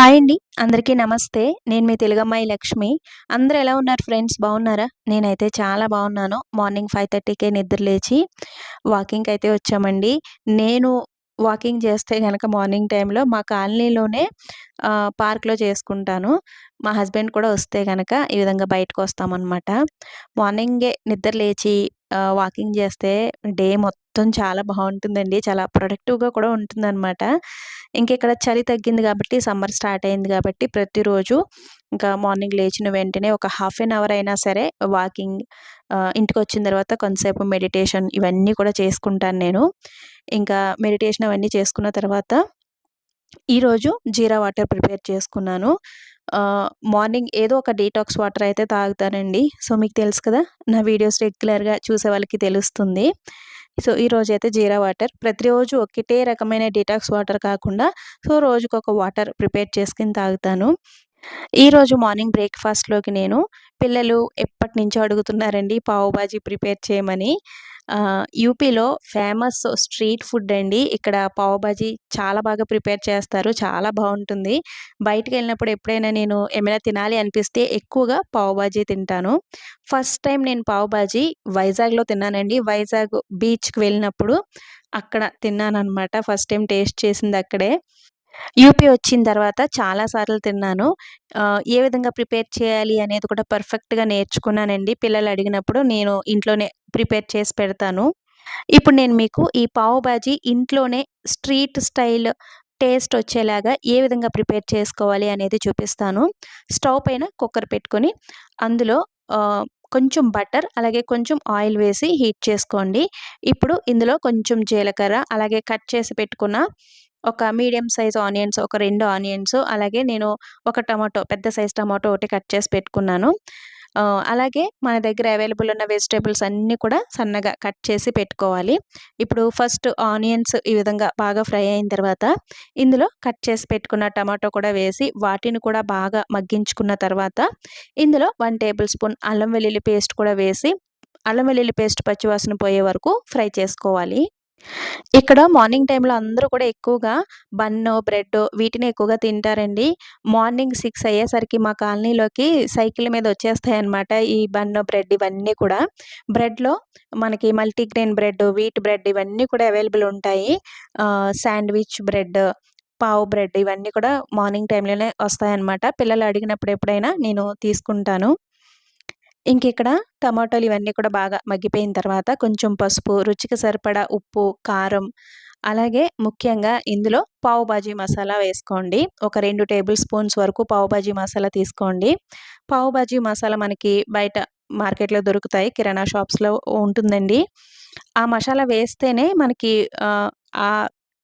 Hi అండి. అందరికీ నమస్తే. నేను మీ తెలుగమ్మాయి లక్ష్మి. అందరు ఎలా ఉన్నారు ఫ్రెండ్స్? బాగున్నారా? నేనైతే చాలా బాగున్నాను. మార్నింగ్ ఫైవ్ థర్టీకే నిద్ర లేచి వాకింగ్కి అయితే వచ్చామండి. నేను వాకింగ్ చేస్తే కనుక మార్నింగ్ టైంలో మా కాలనీలోనే పార్క్లో చేసుకుంటాను. మా హస్బెండ్ కూడా వస్తే కనుక ఈ విధంగా బయటకు వస్తామన్నమాట. మార్నింగే నిద్ర లేచి వాకింగ్ చేస్తే డే మొత్తం చాలా బాగుంటుందండి. చాలా ప్రొడక్టివ్గా కూడా ఉంటుందన్నమాట. ఇంక ఇక్కడ చలి తగ్గింది కాబట్టి సమ్మర్ స్టార్ట్ అయింది కాబట్టి ప్రతిరోజు ఇంకా మార్నింగ్ లేచిన వెంటనే ఒక హాఫ్ అన్ అవర్ అయినా సరే వాకింగ్ ఇంటికి వచ్చిన తర్వాత కొంతసేపు మెడిటేషన్ ఇవన్నీ కూడా చేసుకుంటాను నేను. ఇంకా మెడిటేషన్ అవన్నీ చేసుకున్న తర్వాత ఈరోజు జీరా వాటర్ ప్రిపేర్ చేసుకున్నాను. మార్నింగ్ ఏదో ఒక డీటాక్స్ వాటర్ అయితే తాగుతానండి. సో మీకు తెలుసు కదా నా వీడియోస్ రెగ్యులర్గా చూసే వాళ్ళకి తెలుస్తుంది. సో ఈరోజు అయితే జీరా వాటర్. ప్రతిరోజు ఒకటే రకమైన డిటాక్స్ వాటర్ కాకుండా సో రోజుకు ఒక వాటర్ ప్రిపేర్ చేసుకుని తాగుతాను. ఈరోజు మార్నింగ్ బ్రేక్ఫాస్ట్లోకి నేను పిల్లలు ఎప్పటి నుంచో అడుగుతున్నారండి పావుబాజీ ప్రిపేర్ చేయమని. యూపీలో ఫేమస్ స్ట్రీట్ ఫుడ్ అండి. ఇక్కడ పావు బాజీ చాలా బాగా ప్రిపేర్ చేస్తారు. చాలా బాగుంటుంది. బయటకు వెళ్ళినప్పుడు ఎప్పుడైనా నేను ఏమైనా తినాలి అనిపిస్తే ఎక్కువగా పావు బాజీ తింటాను. ఫస్ట్ టైం నేను పావు బాజీ వైజాగ్లో తిన్నానండి. వైజాగ్ బీచ్కి వెళ్ళినప్పుడు అక్కడ తిన్నాను అనమాట ఫస్ట్ టైం టేస్ట్ చేసింది అక్కడే. యూపీ వచ్చిన తర్వాత చాలా సార్లు తిన్నాను. ఏ విధంగా ప్రిపేర్ చేయాలి అనేది కూడా పర్ఫెక్ట్గా నేర్చుకున్నానండి. పిల్లలు అడిగినప్పుడు నేను ఇంట్లోనే ప్రిపేర్ చేసి పెడతాను. ఇప్పుడు నేను మీకు ఈ పావు బాజీ ఇంట్లోనే స్ట్రీట్ స్టైల్ టేస్ట్ వచ్చేలాగా ఏ విధంగా ప్రిపేర్ చేసుకోవాలి అనేది చూపిస్తాను. స్టవ్ పైన కుక్కర్ పెట్టుకొని అందులో కొంచెం బటర్ అలాగే కొంచెం ఆయిల్ వేసి హీట్ చేసుకోండి. ఇప్పుడు ఇందులో కొంచెం జీలకర్ర అలాగే కట్ చేసి పెట్టుకున్న ఒక మీడియం సైజ్ ఆనియన్స్ ఒక రెండు ఆనియన్స్ అలాగే నేను ఒక టమాటో పెద్ద సైజ్ టమాటో ఒకటి కట్ చేసి పెట్టుకున్నాను. అలాగే మన దగ్గర అవైలబుల్ ఉన్న వెజిటేబుల్స్ అన్నీ కూడా సన్నగా కట్ చేసి పెట్టుకోవాలి. ఇప్పుడు ఫస్ట్ ఆనియన్స్ ఈ విధంగా బాగా ఫ్రై అయిన తర్వాత ఇందులో కట్ చేసి పెట్టుకున్న టమాటో కూడా వేసి వాటిని కూడా బాగా మగ్గించుకున్న తర్వాత ఇందులో వన్ టేబుల్ స్పూన్ అల్లం వెల్లుల్లి పేస్ట్ కూడా వేసి అల్లం వెల్లుల్లి పేస్ట్ పచ్చివాసన పోయే వరకు ఫ్రై చేసుకోవాలి. ఇక్కడ మార్నింగ్ టైంలో అందరూ కూడా ఎక్కువగా బన్ను బ్రెడ్ వీటిని ఎక్కువగా తింటారండి. మార్నింగ్ సిక్స్ అయ్యేసరికి మా కాలనీలోకి సైకిల్ మీద వచ్చేస్తాయన్నమాట ఈ బన్ను బ్రెడ్ ఇవన్నీ కూడా. బ్రెడ్లో మనకి మల్టీగ్రెయిన్ బ్రెడ్ వీట్ బ్రెడ్ ఇవన్నీ కూడా అవైలబుల్ ఉంటాయి. శాండ్విచ్ బ్రెడ్ పావు బ్రెడ్ ఇవన్నీ కూడా మార్నింగ్ టైంలోనే వస్తాయన్నమాట. పిల్లలు అడిగినప్పుడు ఎప్పుడైనా నేను తీసుకుంటాను. ఇంక ఇక్కడ టమాటాలు ఇవన్నీ కూడా బాగా మగ్గిపోయిన తర్వాత కొంచెం పసుపు రుచికి సరిపడా ఉప్పు కారం అలాగే ముఖ్యంగా ఇందులో పావుబాజీ మసాలా వేసుకోండి. ఒక రెండు టేబుల్ స్పూన్స్ వరకు పావుబాజీ మసాలా తీసుకోండి. పావుబాజీ మసాలా మనకి బయట మార్కెట్లో దొరుకుతాయి కిరాణా షాప్స్లో ఉంటుందండి. ఆ మసాలా వేస్తేనే మనకి ఆ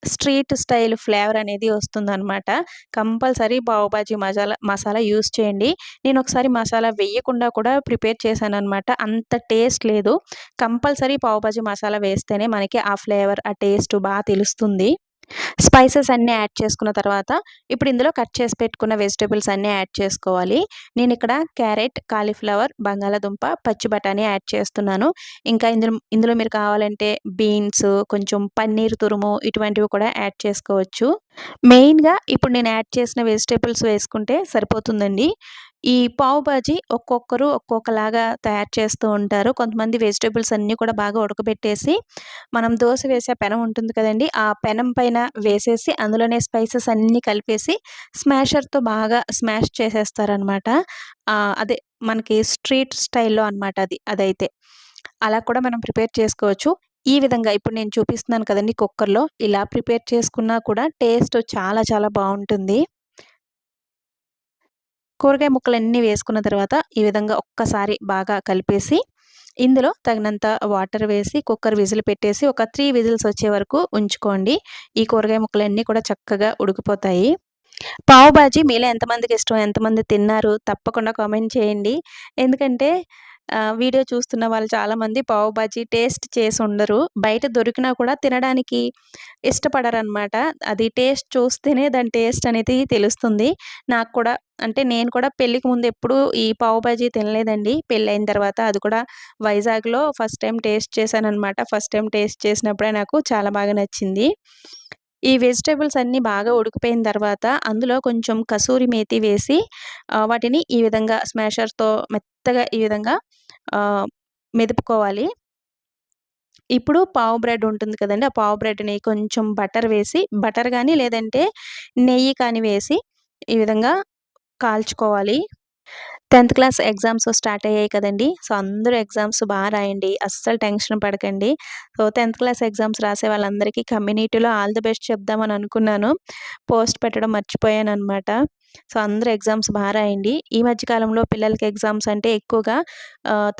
స్ట్రీట్ స్టైల్ ఫ్లేవర్ అనేది వస్తుందన్నమాట. కంపల్సరీ పావుబాజీ మసాలా మసాలా యూస్ చేయండి. నేను ఒకసారి మసాలా వేయకుండా కూడా ప్రిపేర్ చేశాను అనమాట అంత టేస్ట్ లేదు. కంపల్సరీ పావుబాజీ మసాలా వేస్తేనే మనకి ఆ ఫ్లేవర్ ఆ టేస్ట్ బాగా తెలుస్తుంది. స్పైసెస్ అన్నీ యాడ్ చేసుకున్న తర్వాత ఇప్పుడు ఇందులో కట్ చేసి పెట్టుకున్న వెజిటేబుల్స్ అన్నీ యాడ్ చేసుకోవాలి. నేను ఇక్కడ క్యారెట్ కాలీఫ్లవర్ బంగాళాదుంప పచ్చి బఠానీ యాడ్ చేస్తున్నాను. ఇంకా ఇందులో ఇందులో మీరు కావాలంటే బీన్స్ కొంచెం పన్నీర్ తురుము ఇటువంటివి కూడా యాడ్ చేసుకోవచ్చు. మెయిన్గా ఇప్పుడు నేను యాడ్ చేసిన వెజిటేబుల్స్ వేసుకుంటే సరిపోతుందండి. ఈ పావు బాజీ ఒక్కొక్కరు ఒక్కొక్కలాగా తయారు చేస్తూ ఉంటారు. కొంతమంది వెజిటేబుల్స్ అన్నీ కూడా బాగా ఉడకబెట్టేసి మనం దోశ వేసే పెనం ఉంటుంది కదండి ఆ పెనం పైన వేసేసి అందులోనే స్పైసెస్ అన్నీ కలిపేసి స్మాషర్తో బాగా స్మాష్ చేసేస్తారనమాట. అదే మనకి స్ట్రీట్ స్టైల్లో అనమాట అది అదైతే. అలా కూడా మనం ప్రిపేర్ చేసుకోవచ్చు. ఈ విధంగా ఇప్పుడు నేను చూపిస్తున్నాను కదండి కుక్కర్లో ఇలా ప్రిపేర్ చేసుకున్నా కూడా టేస్ట్ చాలా చాలా బాగుంటుంది. కూరగాయ ముక్కలన్నీ వేసుకున్న తర్వాత ఈ విధంగా ఒక్కసారి బాగా కలిపేసి ఇందులో తగినంత వాటర్ వేసి కుక్కర్ విజిల్ పెట్టేసి ఒక త్రీ విజిల్స్ వచ్చే వరకు ఉంచుకోండి. ఈ కూరగాయ ముక్కలన్నీ కూడా చక్కగా ఉడికిపోతాయి. పావుబాజీ మీలో ఎంతమందికి ఇష్టం ఎంతమంది తిన్నారు తప్పకుండా కామెంట్ చేయండి. ఎందుకంటే వీడియో చూస్తున్న వాళ్ళు చాలామంది పావు బాజీ టేస్ట్ చేసి ఉండరు. బయట దొరికినా కూడా తినడానికి ఇష్టపడరనమాట. అది టేస్ట్ చూస్తేనే దాని టేస్ట్ అనేది తెలుస్తుంది. నాకు కూడా అంటే నేను కూడా పెళ్ళికి ముందు ఎప్పుడు ఈ పావు బాజీ తినలేదండి. పెళ్ళి అయిన తర్వాత అది కూడా వైజాగ్లో ఫస్ట్ టైం టేస్ట్ చేశాను అనమాట ఫస్ట్ టైం టేస్ట్ చేసినప్పుడే నాకు చాలా బాగా నచ్చింది. ఈ వెజిటేబుల్స్ అన్నీ బాగా ఉడికిపోయిన తర్వాత అందులో కొంచెం కసూరి మేతి వేసి వాటిని ఈ విధంగా స్మాషర్‌తో మెత్తగా ఈ విధంగా మెదుపుకోవాలి. ఇప్పుడు పావు బ్రెడ్ ఉంటుంది కదండి ఆ పావు బ్రెడ్‌ని కొంచెం బటర్ వేసి బటర్ కానీ లేదంటే నెయ్యి కానీ వేసి ఈ విధంగా కాల్చుకోవాలి. 10థ్ క్లాస్ ఎగ్జామ్స్ స్టార్ట్ అయ్యాయి కదండి సో, అందరూ ఎగ్జామ్స్ బాగా రాయండి. అస్సలు టెన్షన్ పడకండి. సో, 10థ్ క్లాస్ ఎగ్జామ్స్ రాసే వాళ్ళందరికీ కమ్యూనిటీలో ఆల్ ది బెస్ట్ చెప్దామని అనుకున్నాను. పోస్ట్ పెట్టడం మర్చిపోయాను అనమాట సో, అందరూ ఎగ్జామ్స్ బాగా రాయండి. ఈ మధ్యకాలంలో పిల్లలకి ఎగ్జామ్స్ అంటే ఎక్కువగా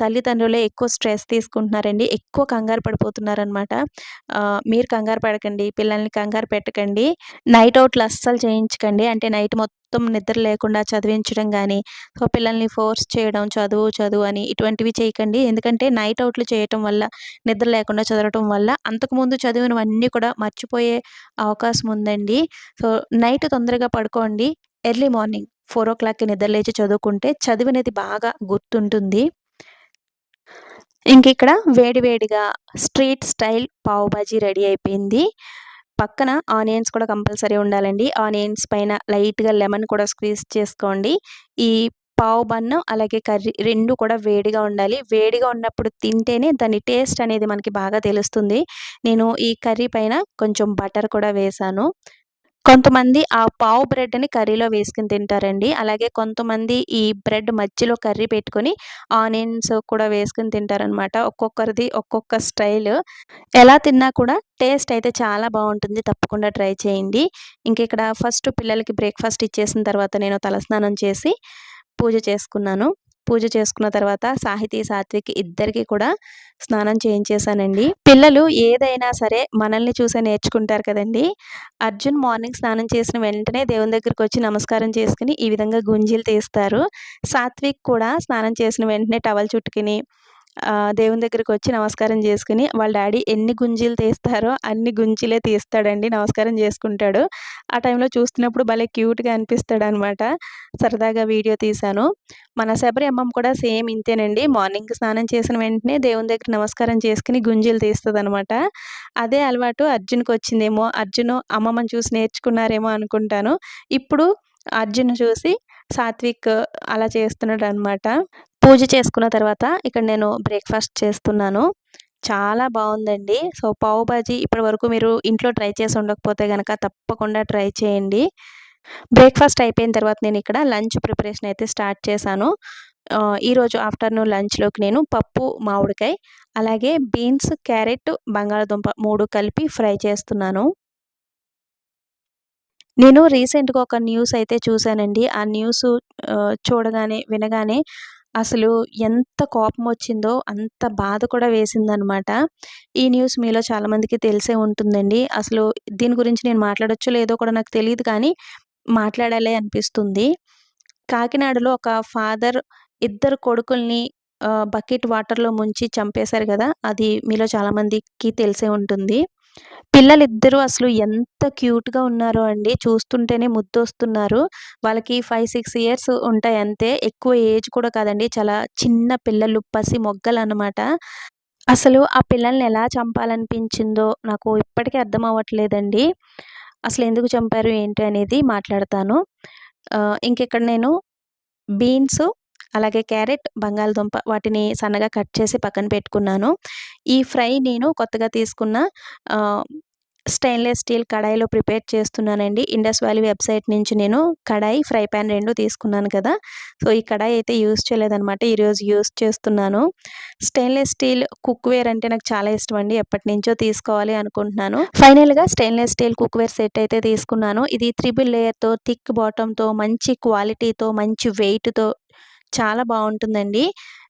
తల్లిదండ్రులే ఎక్కువ స్ట్రెస్ తీసుకుంటున్నారండి. ఎక్కువ కంగారు పడిపోతున్నారనమాట. మీరు కంగారు పడకండి. పిల్లల్ని కంగారు పెట్టకండి. నైట్ అవుట్లు అస్సలు చేయించకండి. అంటే నైట్ మొత్తం మొత్తం నిద్ర లేకుండా చదివించడం కానీ సో, పిల్లల్ని ఫోర్స్ చేయడం చదువు, చదువు అని ఇటువంటివి చేయకండి. ఎందుకంటే నైట్ అవుట్లు చేయటం వల్ల, నిద్ర లేకుండా చదవటం వల్ల అంతకుముందు చదివినవన్నీ కూడా మర్చిపోయే అవకాశం ఉందండి. సో, నైట్ తొందరగా పడుకోండి. ఎర్లీ మార్నింగ్ 4:00కి నిద్ర లేచి చదువుకుంటే చదివినది బాగా గుర్తుంటుంది. ఇంకిక్కడ వేడి వేడిగా స్ట్రీట్ స్టైల్ పావు బాజీ రెడీ అయిపోయింది. పక్కన ఆనియన్స్ కూడా కంపల్సరీ ఉండాలండి. ఆనియన్స్ పైన లైట్‌గా లెమన్ కూడా స్క్వీజ్ చేసుకోండి. ఈ పావు బన్ను అలాగే కర్రీ రెండు కూడా వేడిగా ఉండాలి. వేడిగా ఉన్నప్పుడు తింటేనే దాని టేస్ట్ అనేది మనకి బాగా తెలుస్తుంది. నేను ఈ కర్రీ పైన కొంచెం బటర్ కూడా వేశాను. కొంతమంది ఆ పావు బ్రెడ్‌ని కర్రీలో వేసుకుని తింటారండి. అలాగే కొంతమంది ఈ బ్రెడ్ మధ్యలో కర్రీ పెట్టుకొని ఆనియన్స్ కూడా వేసుకుని తింటారనమాట. ఒక్కొక్కరిది ఒక్కొక్క స్టైల్. ఎలా తిన్నా కూడా టేస్ట్ అయితే చాలా బాగుంటుంది తప్పకుండా ట్రై చేయండి. ఇంకిక్కడ ఫస్ట్ పిల్లలకి బ్రేక్‌ఫాస్ట్ ఇచ్చేసిన తర్వాత నేను తలస్నానం చేసి పూజ చేసుకున్నాను. పూజ చేసుకున్న తర్వాత సాహితీ, సాత్విక్ ఇద్దరికీ కూడా స్నానం చేయించేశానండి. పిల్లలు ఏదైనా సరే మనల్ని చూసే నేర్చుకుంటారు కదండీ! అర్జున్ మార్నింగ్ స్నానం చేసిన వెంటనే దేవుని దగ్గరికి వచ్చి నమస్కారం చేసుకుని ఈ విధంగా గుంజీలు తీస్తారు. సాత్విక్ కూడా స్నానం చేసిన వెంటనే టవల్ చుట్టుకుని దేవుని దగ్గరికి వచ్చి నమస్కారం చేసుకుని వాళ్ళ డాడీ ఎన్ని గుంజీలు తీస్తారో అన్ని గుంజీలే తీస్తాడండి. నమస్కారం చేసుకుంటాడు. ఆ టైంలో చూస్తున్నప్పుడు భలే క్యూట్‌గా అనిపిస్తాడనమాట. సరదాగా వీడియో తీశాను. మన శబరి అమ్మమ్మ కూడా సేమ్ ఇంతేనండి. మార్నింగ్ స్నానం చేసిన వెంటనే దేవుని దగ్గర నమస్కారం చేసుకుని గుంజీలు తీస్తదనమాట. అదే అలవాటు అర్జున్కి వచ్చిందేమో అర్జును అమ్మమ్మని చూసి నేర్చుకున్నారేమో అనుకుంటాను. ఇప్పుడు అర్జున్ చూసి సాత్విక్ అలా చేస్తున్నాడు అనమాట పూజ చేసుకున్న తర్వాత ఇక్కడ నేను బ్రేక్‌ఫాస్ట్ చేస్తున్నాను. చాలా బాగుందండి సో, పావు బాజీ ఇప్పటి వరకు మీరు ఇంట్లో ట్రై చేసి ఉండకపోతే కనుక తప్పకుండా ట్రై చేయండి. బ్రేక్‌ఫాస్ట్ అయిపోయిన తర్వాత నేను ఇక్కడ లంచ్ ప్రిపరేషన్ అయితే స్టార్ట్ చేశాను. ఈరోజు ఆఫ్టర్‌నూన్ లంచ్‌లోకి నేను పప్పు, మామిడికాయ అలాగే బీన్స్, క్యారెట్, బంగాళదుంప మూడు కలిపి ఫ్రై చేస్తున్నాను. నేను రీసెంట్‌గా ఒక న్యూస్ అయితే చూశానండి. ఆ న్యూస్ చూడగానే, వినగానే అసలు ఎంత కోపం వచ్చిందో అంత బాధ కూడా వేసిందనమాట. ఈ న్యూస్ మీలో చాలామందికి తెలిసే ఉంటుందండి. అసలు దీని గురించి నేను మాట్లాడొచ్చో లేదో కూడా నాకు తెలియదు కానీ మాట్లాడాలి అనిపిస్తుంది. కాకినాడలో ఒక ఫాదర్ ఇద్దరు కొడుకుల్ని బకెట్ వాటర్‌లో ముంచి చంపేశారు కదా అది మీలో చాలామందికి తెలిసే ఉంటుంది. పిల్లలిద్దరూ అసలు ఎంత క్యూట్‌గా ఉన్నారో అండి. చూస్తుంటేనే ముద్దొస్తున్నారు. వాళ్ళకి 5, 6 ఇయర్స్ ఉంటాయి అంతే. ఎక్కువ ఏజ్ కూడా కాదండి. చాలా చిన్న పిల్లలు పసి మొగ్గలు అనమాట అసలు ఆ పిల్లల్ని ఎలా చంపాలనిపించిందో నాకు ఇప్పటికీ అర్థం అవ్వట్లేదండి. అసలు ఎందుకు చంపారు ఏంటి అనేది మాట్లాడతాను. ఇంకెక్కడ నేను బీన్స్ అలాగే క్యారెట్, బంగాళదుంప వాటిని సన్నగా కట్ చేసి పక్కన పెట్టుకున్నాను. ఈ ఫ్రై నేను కొత్తగా తీసుకున్న స్టెయిన్‌లెస్ స్టీల్ కడాయిలో ప్రిపేర్ చేస్తున్నానండి. ఇండస్ వ్యాలీ వెబ్‌సైట్ నుంచి నేను కడాయి, ఫ్రై పాన్ రెండు తీసుకున్నాను కదా! సో, ఈ కడాయి అయితే యూజ్ చేయలేదనమాట. ఈరోజు యూజ్ చేస్తున్నాను. స్టెయిన్‌లెస్ స్టీల్ కుక్‌వేర్ అంటే నాకు చాలా ఇష్టం అండి ఎప్పటినుంచో తీసుకోవాలి అనుకుంటున్నాను. ఫైనల్‌గా స్టెయిన్‌లెస్ స్టీల్ కుక్‌వేర్ సెట్ అయితే తీసుకున్నాను. ఇది త్రిబుల్ లేయర్‌తో, థిక్ బాటంతో మంచి క్వాలిటీతో, మంచి వెయిట్‌తో చాలా బాగుంటుందండి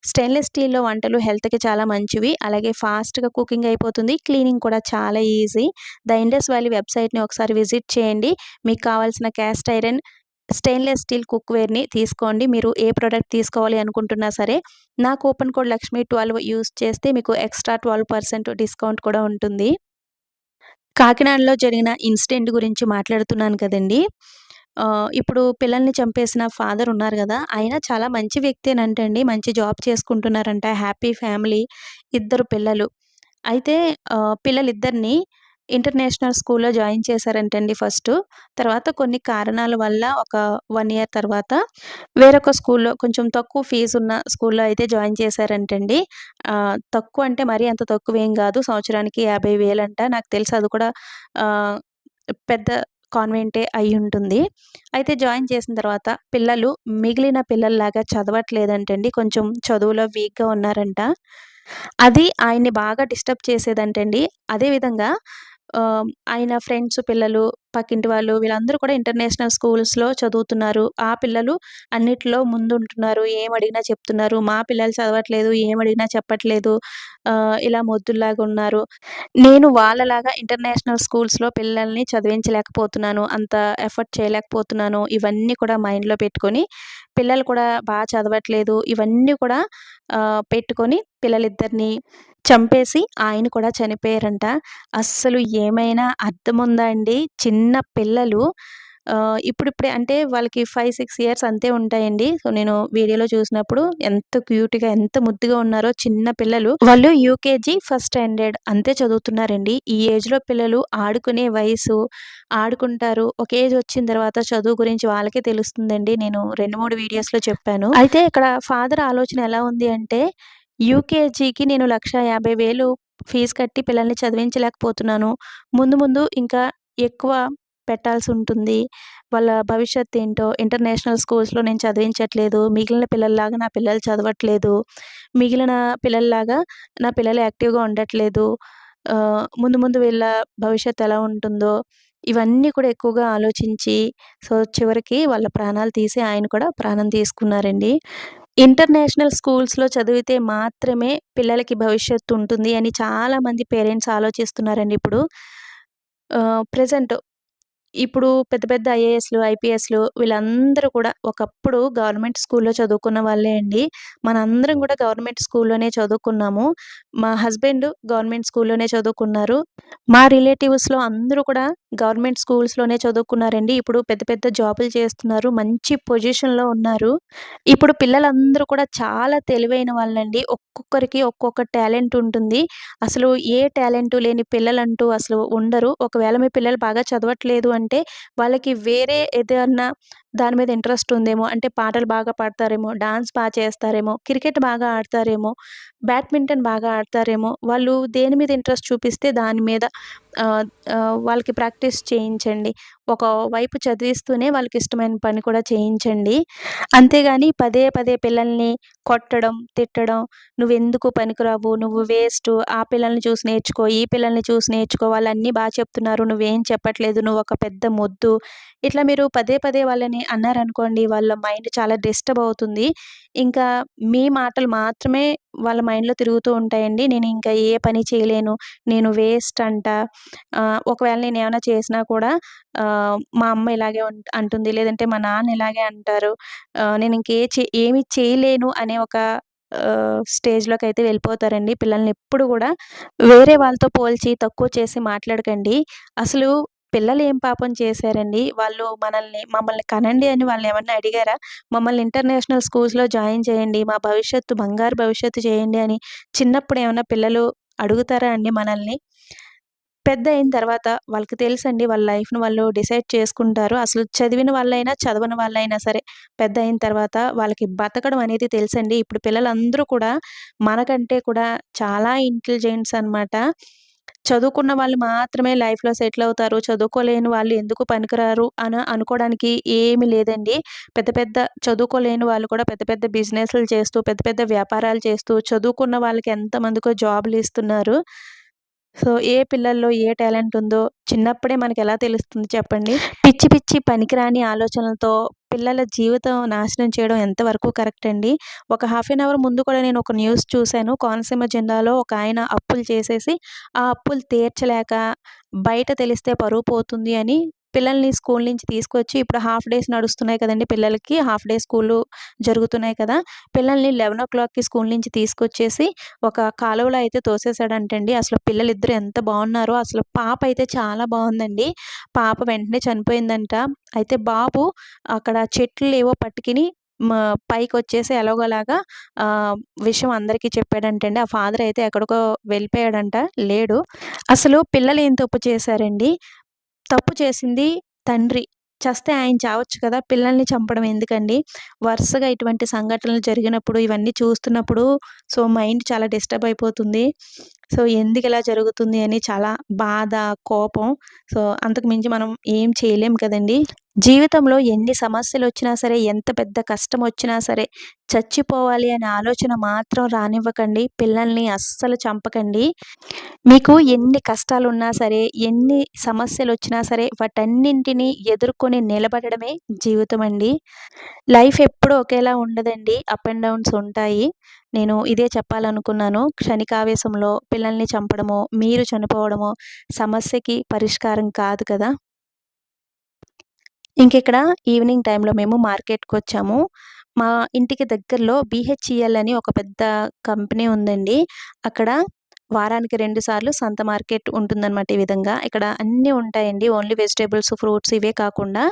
స్టెయిన్‌లెస్ స్టీల్‌లో వంటలు హెల్త్‌కి చాలా మంచివి. అలాగే ఫాస్ట్‌గా కుకింగ్ అయిపోతుంది. క్లీనింగ్ కూడా చాలా ఈజీ. ద ఇండస్ వ్యాలీ వెబ్‌సైట్‌ని ఒకసారి విజిట్ చేయండి. మీకు కావాల్సిన క్యాస్ట్ ఐరన్, స్టెయిన్‌లెస్ స్టీల్ కుక్‌వేర్‌ని తీసుకోండి. మీరు ఏ ప్రోడక్ట్ తీసుకోవాలి అనుకుంటున్నా సరే నా coupon code Lakshmi twelve use చేస్తే మీకు ఎక్స్ట్రా 12% డిస్కౌంట్ కూడా ఉంటుంది. కాకినాడలో జరిగిన ఇన్సిడెంట్ గురించి మాట్లాడుతున్నాను కదండీ! ఇప్పుడు పిల్లల్ని చంపేసిన ఫాదర్ ఉన్నారు కదా ఆయన చాలా మంచి వ్యక్తేనంటండి. మంచి జాబ్ చేసుకుంటున్నారంట. Happy family. ఇద్దరు పిల్లలు. అయితే పిల్లలిద్దరిని ఇంటర్నేషనల్ స్కూల్‌లో జాయిన్ చేశారంటండి ఫస్ట్ తర్వాత కొన్ని కారణాల వల్ల ఒక వన్ ఇయర్ తర్వాత వేరొక స్కూల్‌లో కొంచెం తక్కువ ఫీజు ఉన్న స్కూల్‌లో అయితే జాయిన్ చేశారంటండి. తక్కువ అంటే మరీ అంత తక్కువ ఏం కాదు సంవత్సరానికి 50,000 అంట. నాకు తెలుసు అది కూడా పెద్ద కాన్వెంటే అయి ఉంటుంది అయితే జాయిన్ చేసిన తర్వాత పిల్లలు మిగిలిన పిల్లల్లాగా చదవట్లేదంటండి. కొంచెం చదువులో వీక్‌గా ఉన్నారంట. అది ఆయన్ని బాగా డిస్టర్బ్ చేసేదంటండి. అదే విధంగా ఆయన ఫ్రెండ్స్ పిల్లలు, పక్కింటి వాళ్ళు వీళ్ళందరూ కూడా ఇంటర్నేషనల్ స్కూల్స్‌లో చదువుతున్నారు. ఆ పిల్లలు అన్నిట్లో ముందుంటున్నారు. ఏమడిగినా చెప్తున్నారు. మా పిల్లలు చదవట్లేదు. ఏమడిగినా చెప్పట్లేదు. ఇలా మొద్దుల్లాగా ఉన్నారు. నేను వాళ్ళలాగా ఇంటర్నేషనల్ స్కూల్స్‌లో పిల్లల్ని చదివించలేకపోతున్నాను. అంత ఎఫర్ట్ చేయలేకపోతున్నాను. ఇవన్నీ కూడా మైండ్‌లో పెట్టుకొని పిల్లలు కూడా బాగా చదవట్లేదు. ఇవన్నీ కూడా పెట్టుకొని పిల్లలిద్దరిని చంపేసి ఆయన కూడా చనిపోయారంట. అస్సలు ఏమైనా అర్థముందా అండి? చిన్న పిల్లలు ఇప్పుడిప్పుడే అంటే వాళ్ళకి 5, 6 ఇయర్స్ అంతే ఉంటాయండి. సో, నేను వీడియోలో చూసినప్పుడు ఎంత క్యూట్‌గా, ఎంత ముద్దుగా ఉన్నారో చిన్న పిల్లలు. వాళ్ళు యూకేజీ, ఫస్ట్ స్టాండర్డ్ అంతే చదువుతున్నారండి. ఈ ఏజ్‌లో పిల్లలు ఆడుకునే వయసు, ఆడుకుంటారు. ఒక ఏజ్ వచ్చిన తర్వాత చదువు గురించి వాళ్ళకే తెలుస్తుందండి. నేను 2, 3 వీడియోస్‌లో చెప్పాను. అయితే ఇక్కడ ఫాదర్ ఆలోచన ఎలా ఉంది అంటే యూకేజీకి నేను 1,50,000 ఫీజు కట్టి పిల్లల్ని చదివించలేకపోతున్నాను. ముందు ముందు ఇంకా ఎక్కువ పెట్టాల్సి ఉంటుంది వాళ్ళ భవిష్యత్తేంటో ఇంటర్నేషనల్ స్కూల్స్‌లో నేను చదివించట్లేదు. మిగిలిన పిల్లల్లాగా నా పిల్లలు చదవట్లేదు. మిగిలిన పిల్లల్లాగా నా పిల్లలు యాక్టివ్‌గా ఉండట్లేదు. ముందు ముందు వీళ్ళ భవిష్యత్తు ఎలా ఉంటుందో ఇవన్నీ కూడా ఎక్కువగా ఆలోచించి సో, చివరికి వాళ్ళ ప్రాణాలు తీసి ఆయన కూడా ప్రాణం తీసుకున్నారండి. ఇంటర్నేషనల్ స్కూల్స్‌లో చదివితే మాత్రమే పిల్లలకి భవిష్యత్తు ఉంటుంది అని చాలామంది పేరెంట్స్ ఆలోచిస్తున్నారండి ఇప్పుడు. ప్రజెంట్ ఇప్పుడు పెద్ద పెద్ద ఐఏఎస్‌లు, ఐపీఎస్‌లు వీళ్ళందరూ కూడా ఒకప్పుడు గవర్నమెంట్ స్కూల్‌లో చదువుకున్న వాళ్ళే అండి. మనందరం కూడా గవర్నమెంట్ స్కూల్‌లోనే చదువుకున్నాము. మా హస్బెండ్ గవర్నమెంట్ స్కూల్‌లోనే చదువుకున్నారు. మా రిలేటివ్స్‌లో అందరూ కూడా గవర్నమెంట్ స్కూల్స్‌లోనే చదువుకున్నారండి. ఇప్పుడు పెద్ద పెద్ద జాబులు చేస్తున్నారు. మంచి పొజిషన్‌లో ఉన్నారు. ఇప్పుడు పిల్లలందరూ కూడా చాలా తెలివైన వాళ్ళండి. ఒక్కొక్కరికి ఒక్కొక్క టాలెంట్ ఉంటుంది. అసలు ఏ టాలెంట్ లేని పిల్లలంటూ అసలు ఉండరు. ఒకవేళ మీ పిల్లలు బాగా చదవట్లేదు అంటే వాళ్ళకి వేరే ఏదన్నా దాని మీద ఇంట్రెస్ట్ ఉందేమో అంటే పాటలు బాగా పాడతారేమో, డాన్స్ బాగా చేస్తారేమో, క్రికెట్ బాగా ఆడతారేమో, బ్యాడ్మింటన్ బాగా ఆడతారేమో, వాళ్ళు దేని మీద ఇంట్రెస్ట్ చూపిస్తే దాని మీద వాళ్ళకి ప్రాక్టీస్ చేయించండి. ఒక వైపు చదివిస్తూనే వాళ్ళకి ఇష్టమైన పని కూడా చేయించండి. అంతేగాని పదే పదే పిల్లల్ని కొట్టడం, తిట్టడం, "నువ్వెందుకు పనికిరావు, నువ్వు వేస్ట్ ఆ పిల్లల్ని చూసి నేర్చుకో, ఈ పిల్లల్ని చూసి నేర్చుకో, వాళ్ళన్నీ బాగా చెప్తున్నారు, నువ్వేం చెప్పట్లేదు, నువ్వు ఒక పెద్ద మొద్దు." ఇట్లా మీరు పదే పదే వాళ్ళని అన్నారనుకోండి, వాళ్ళ మైండ్ చాలా డిస్టర్బ్ అవుతుంది. ఇంకా మీ మాటలు మాత్రమే వాళ్ళ మైండ్‌లో తిరుగుతూ ఉంటాయండి. నేను ఇంకా ఏ పని చేయలేను, నేను వేస్ట్ అంట. ఒకవేళ నేను ఏమైనా చేసినా కూడా మా అమ్మ ఇలాగే అంటుంది, లేదంటే మా నాన్న ఇలాగే అంటారు. నేను ఇంకే చే ఏమి చేయలేను అనే ఒక స్టేజ్లోకి అయితే వెళ్ళిపోతారండి. పిల్లల్ని ఎప్పుడు కూడా వేరే వాళ్ళతో పోల్చి తక్కువ చేసి మాట్లాడకండి. అసలు పిల్లలు ఏం పాపం చేశారండి? వాళ్ళు మనల్ని మమ్మల్ని కనండి అని వాళ్ళేమన్నా అడిగారా? మమ్మల్ని ఇంటర్నేషనల్ స్కూల్స్‌లో జాయిన్ చేయండి. మా భవిష్యత్తు బంగారు భవిష్యత్తు చేయండి అని చిన్నప్పుడు ఏమన్నా పిల్లలు అడుగుతారా అండి మనల్ని? పెద్దయిన తర్వాత వాళ్ళకి తెలుసండి వాళ్ళ లైఫ్‌ని వాళ్ళు డిసైడ్ చేసుకుంటారు. అసలు చదివిన వాళ్ళైనా, చదవని వాళ్ళైనా సరే పెద్ద అయిన తర్వాత వాళ్ళకి బతకడం అనేది తెలుసండి. ఇప్పుడు పిల్లలందరూ కూడా మనకంటే కూడా చాలా ఇంటెలిజెంట్స్ అనమాట. చదువుకున్న వాళ్ళు మాత్రమే లైఫ్‌లో సెటిల్ అవుతారు. చదువుకోలేని వాళ్ళు ఎందుకు పనికిరారు అని అనుకోవడానికి ఏమీ లేదండి. పెద్ద పెద్ద చదువుకోలేని వాళ్ళు కూడా పెద్ద పెద్ద బిజినెస్‌లు చేస్తూ, పెద్ద పెద్ద వ్యాపారాలు చేస్తూ, చదువుకున్న వాళ్ళకి ఎంతమందికో జాబ్‌లు ఇస్తున్నారు. సో, ఏ పిల్లల్లో ఏ టాలెంట్ ఉందో చిన్నప్పుడే మనకెలా తెలుస్తుంది చెప్పండి? పిచ్చి పిచ్చి పనికిరాని ఆలోచనలతో పిల్లల జీవితం నాశనం చేయడం ఎంతవరకు కరెక్ట్ అండి? ఒక హాఫ్ ఎన్ అవర్ ముందు కూడా నేను ఒక న్యూస్ చూశాను కోనసీమ జిల్లాలో ఒక ఆయన అప్పులు చేసేసి, ఆ అప్పులు తీర్చలేక బయట తెలిస్తే పరువు పోతుంది అని పిల్లల్ని స్కూల్ నుంచి తీసుకొచ్చి ఇప్పుడు హాఫ్ డేస్ నడుస్తున్నాయి కదండి పిల్లలకి. హాఫ్ డే స్కూలు జరుగుతున్నాయి కదా! పిల్లల్ని 11:00కి స్కూల్ నుంచి తీసుకొచ్చేసి ఒక కాలువలో అయితే తోసేసాడంటండి. అసలు పిల్లలిద్దరు ఎంత బాగున్నారో అసలు పాప అయితే చాలా బాగుందండి పాప వెంటనే చనిపోయిందంట. అయితే బాబు అక్కడ చెట్లు ఏవో పట్టుకుని మా పైకొచ్చేసి ఎలాగోలాగా విషయం అందరికీ చెప్పాడంటండి. ఆ ఫాదర్ అయితే ఎక్కడికో వెళ్ళిపోయాడంట. లేడు. అసలు పిల్లలు ఏం తప్పు చేశారండి? తప్పు చేసింది తండ్రి. చస్తే ఆయన చావచ్చు కదా! పిల్లల్ని చంపడం ఎందుకండి? వరుసగా ఇటువంటి సంఘటనలు జరిగినప్పుడు, ఇవన్నీ చూస్తున్నప్పుడు సో, మైండ్ చాలా డిస్టర్బ్ అయిపోతుంది. సో, ఎందుకు ఇలా జరుగుతుంది అని చాలా బాధ, కోపం. సో, అంతకు మించి మనం ఏం చేయలేం కదండి జీవితంలో ఎన్ని సమస్యలు వచ్చినా సరే, ఎంత పెద్ద కష్టం వచ్చినా సరే, చచ్చిపోవాలి అనే ఆలోచన మాత్రం రానివ్వకండి. పిల్లల్ని అస్సలు చంపకండి. మీకు ఎన్ని కష్టాలు ఉన్నా సరే, ఎన్ని సమస్యలు వచ్చినా సరే, వాటన్నింటిని ఎదుర్కొని నిలబడడమే జీవితమండి. లైఫ్ ఎప్పుడూ ఒకేలా ఉండదండి. అప్ అండ్ డౌన్స్ ఉంటాయి. నేను ఇదే చెప్పాలనుకున్నాను. క్షణికావేశంలో పిల్లల్ని చంపడమో, మీరు చనిపోవడమో సమస్యకి పరిష్కారం కాదు కదా! ఇంకిక్కడ ఈవినింగ్ టైంలో మేము మార్కెట్‌కొచ్చాము. మా ఇంటికి దగ్గరలో బీహెచ్‌ఈఎల్ అని ఒక పెద్ద కంపెనీ ఉందండి. అక్కడ వారానికి రెండు సార్లు సంత మార్కెట్ ఉంటుందనమాట ఈ విధంగా. ఇక్కడ అన్నీ ఉంటాయండి. ఓన్లీ వెజిటేబుల్స్ ఫ్రూట్స్ ఇవే కాకుండా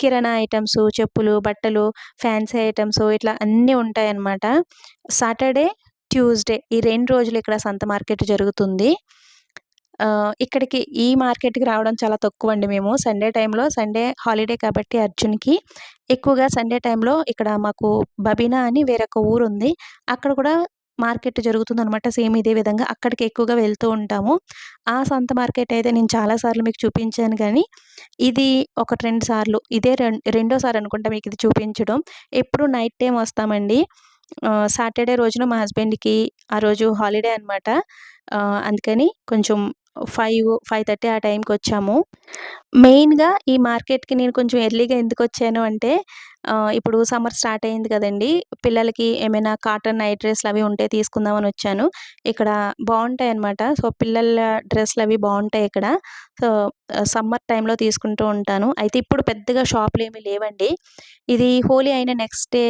కిరాణా ఐటమ్స్ చెప్పులు, బట్టలు, ఫ్యాన్సీ ఐటమ్స్ ఇట్లా అన్నీ ఉంటాయన్నమాట. సాటర్డే, ట్యూస్డే ఈ రెండు రోజులు ఇక్కడ సంత మార్కెట్ జరుగుతుంది. ఇక్కడికి ఈ మార్కెట్‌కి రావడం చాలా తక్కువ అండి మేము. సండే టైంలో సండే హాలిడే కాబట్టి అర్జున్‌కి ఎక్కువగా సండే టైంలో ఇక్కడ మాకు బబీనా అని వేరొక ఊరు ఉంది అక్కడ కూడా మార్కెట్ జరుగుతుందనమాట. సేమ్ ఇదే విధంగా అక్కడికి ఎక్కువగా వెళ్తూ ఉంటాము. ఆ సంత మార్కెట్ అయితే నేను చాలా సార్లు మీకు చూపించాను కానీ ఇది ఒకటి, రెండు సార్లు ఇదే రెండోసారి అనుకుంటా ఇది చూపించడం. ఎప్పుడు నైట్ టైం వస్తామండి. సాటర్డే రోజున మా హస్బెండ్‌కి ఆ రోజు హాలిడే అనమాట. అందుకని కొంచెం 5, 5:30 ఆ టైంకి వచ్చాము మెయిన్‌గా ఈ మార్కెట్‌కి నేను కొంచెం ఎర్లీగా ఎందుకు వచ్చాను అంటే ఇప్పుడు సమ్మర్ స్టార్ట్ అయింది కదండి పిల్లలకి ఏమైనా కాటన్ నైట్ డ్రెస్లు అవి ఉంటే తీసుకుందామని వచ్చాను. ఇక్కడ బాగుంటాయి అన్నమాట సో, పిల్లల డ్రెస్లు అవి బాగుంటాయి ఇక్కడ. సో, సమ్మర్ టైంలో తీసుకుంటూ ఉంటాను. అయితే ఇప్పుడు పెద్దగా షాపులు ఏమీ లేవండి. ఇది హోలీ అయిన నెక్స్ట్ డే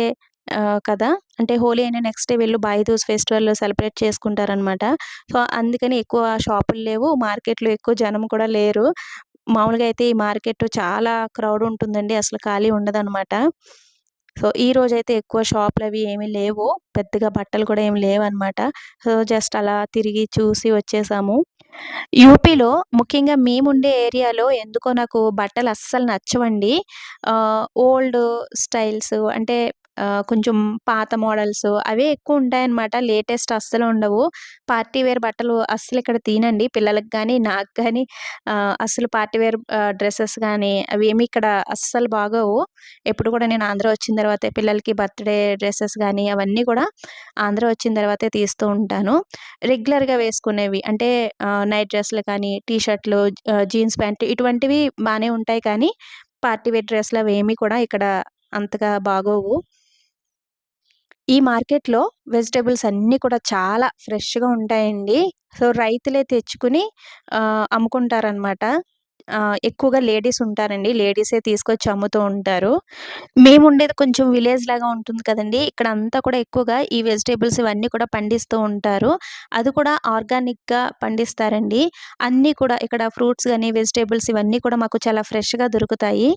కదా! అంటే హోలీ అయిన నెక్స్ట్ డే వీళ్ళు బాయిదూస్ ఫెస్టివల్ సెలబ్రేట్ చేసుకుంటారనమాట. సో, అందుకని ఎక్కువ షాపులు లేవు. మార్కెట్‌లో ఎక్కువ జనం కూడా లేరు. మామూలుగా అయితే ఈ మార్కెట్ చాలా క్రౌడ్ ఉంటుందండి. అసలు ఖాళీ ఉండదనమాట. సో, ఈ రోజైతే ఎక్కువ షాపులు అవి ఏమీ లేవు. పెద్దగా బట్టలు కూడా ఏమి లేవన్నమాట సో, జస్ట్ అలా తిరిగి చూసి వచ్చేసాము. యూపీలో ముఖ్యంగా మేముండే ఏరియాలో ఎందుకో నాకు బట్టలు అస్సలు నచ్చవండి. ఓల్డ్ స్టైల్స్ అంటే కొంచెం పాత మోడల్స్ అవే ఎక్కువ ఉంటాయన్నమాట. లేటెస్ట్ అస్సలు ఉండవు. పార్టీ వేర్ బట్టలు అస్సలు ఇక్కడ తీనండి పిల్లలకు కానీ నాకు కానీ అస్సలు పార్టీ వేర్ డ్రెస్సెస్ కానీ అవేమి ఇక్కడ అస్సలు బాగోవు. ఎప్పుడు కూడా నేను ఆంధ్ర వచ్చిన తర్వాత పిల్లలకి బర్త్‌డే డ్రెస్సెస్ కానీ అవన్నీ కూడా ఆంధ్ర వచ్చిన తర్వాతే తీస్తూ ఉంటాను. రెగ్యులర్‌గా వేసుకునేవి అంటే నైట్ డ్రెస్‌లు కానీ, టీ షర్ట్‌లు, జీన్స్ ప్యాంట్ ఇటువంటివి బాగానే ఉంటాయి కానీ, పార్టీ వేర్ డ్రెస్‌లు అవేమి కూడా ఇక్కడ అంతగా బాగోవు. ఈ మార్కెట్‌లో వెజిటేబుల్స్ అన్నీ కూడా చాలా ఫ్రెష్‌గా ఉంటాయండి. సో, రైతులే తెచ్చుకొని ఆహ్, అమ్ముకుంటారనమాట. ఎక్కువగా లేడీస్ ఉంటారండి. లేడీసే తీసుకొచ్చి అమ్ముతూ ఉంటారు. మేముండేది కొంచెం విలేజ్ లాగా ఉంటుంది కదండీ! ఇక్కడ అంతా కూడా ఎక్కువగా ఈ వెజిటబుల్స్ ఇవన్నీ కూడా పండిస్తూ ఉంటారు. అది కూడా ఆర్గానిక్‌గా పండిస్తారండి. అన్నీ కూడా ఇక్కడ ఫ్రూట్స్ గానీ, వెజిటబుల్స్ ఇవన్నీ కూడా మాకు చాలా ఫ్రెష్‌గా దొరుకుతాయి.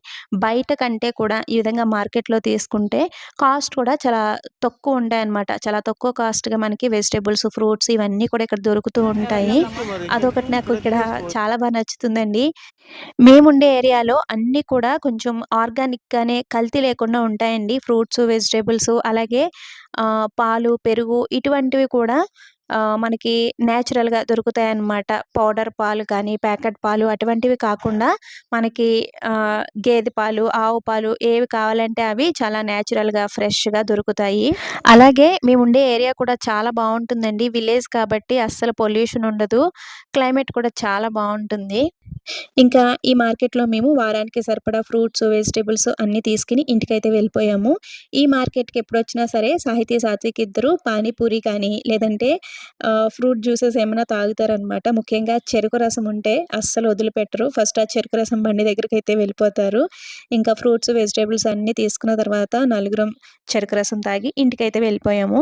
బయట కంటే కూడా ఈ విధంగా మార్కెట్‌లో తీసుకుంటే కాస్ట్ కూడా చాలా తక్కువ ఉంటాయన్నమాట. చాలా తక్కువ కాస్ట్‌గా మనకి వెజిటబుల్స్, ఫ్రూట్స్ ఇవన్నీ కూడా ఇక్కడ దొరుకుతూ ఉంటాయి. అదొకటి నాకు ఇక్కడ చాలా బా నచ్చుతుందండి. మేముండే ఏరియాలో అన్నీ కూడా కొంచెం ఆర్గానిక్‌గానే కల్తీ లేకుండా ఉంటాయండి. ఫ్రూట్స్, వెజిటేబుల్స్ అలాగే పాలు, పెరుగు ఇటువంటివి కూడా మనకి నేచురల్‌గా దొరుకుతాయన్నమాట. పౌడర్ పాలు కానీ, ప్యాకెట్ పాలు అటువంటివి కాకుండా మనకి గేదె పాలు, ఆవు పాలు ఏవి కావాలంటే అవి చాలా న్యాచురల్గా ఫ్రెష్‌గా దొరుకుతాయి. అలాగే మేముండే ఏరియా కూడా చాలా బాగుంటుందండి విలేజ్ కాబట్టి అస్సలు పొల్యూషన్ ఉండదు. క్లైమేట్ కూడా చాలా బాగుంటుంది ఇంకా ఈ మార్కెట్‌లో మేము వారానికి సరిపడా ఫ్రూట్స్, వెజిటేబుల్స్ అన్నీ తీసుకుని ఇంటికైతే వెళ్ళిపోయాము. ఈ మార్కెట్‌కి ఎప్పుడు వచ్చినా సరే సాహితీ, సాత్విక్ ఇద్దరు పానీపూరి కానీ, లేదంటే ఫ్రూట్ జ్యూసెస్ ఏమైనా తాగుతారనమాట ముఖ్యంగా చెరుకు రసం ఉంటే అస్సలు వదిలిపెట్టరు. ఫస్ట్ ఆ చెరుకు రసం బండి దగ్గరికి అయితే వెళ్ళిపోతారు. ఇంకా ఫ్రూట్స్ వెజిటేబుల్స్ అన్నీ తీసుకున్న తర్వాత నలుగురం చెరుకు రసం తాగి ఇంటికైతే వెళ్ళిపోయాము.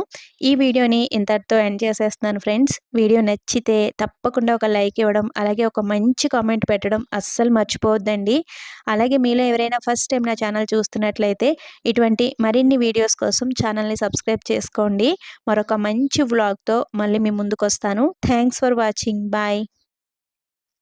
ఈ వీడియోని ఇంతటితో ఎండ్ చేసేస్తున్నాను ఫ్రెండ్స్. వీడియో నచ్చితే తప్పకుండా ఒక లైక్ ఇవ్వడం అలాగే ఒక మంచి కామెంట్ పెట్టడం అస్సలు మర్చిపోవద్దండి. అలాగే మీలో ఎవరైనా ఫస్ట్ టైం నా ఛానల్ చూస్తున్నట్లయితే ఇటువంటి మరిన్ని వీడియోస్ కోసం ఛానల్ని సబ్స్క్రైబ్ చేసుకోండి. మరొక మంచి వ్లాగ్తో మళ్ళీ మీ ముందుకు వస్తాను థ్యాంక్స్ ఫర్ వాచింగ్ బాయ్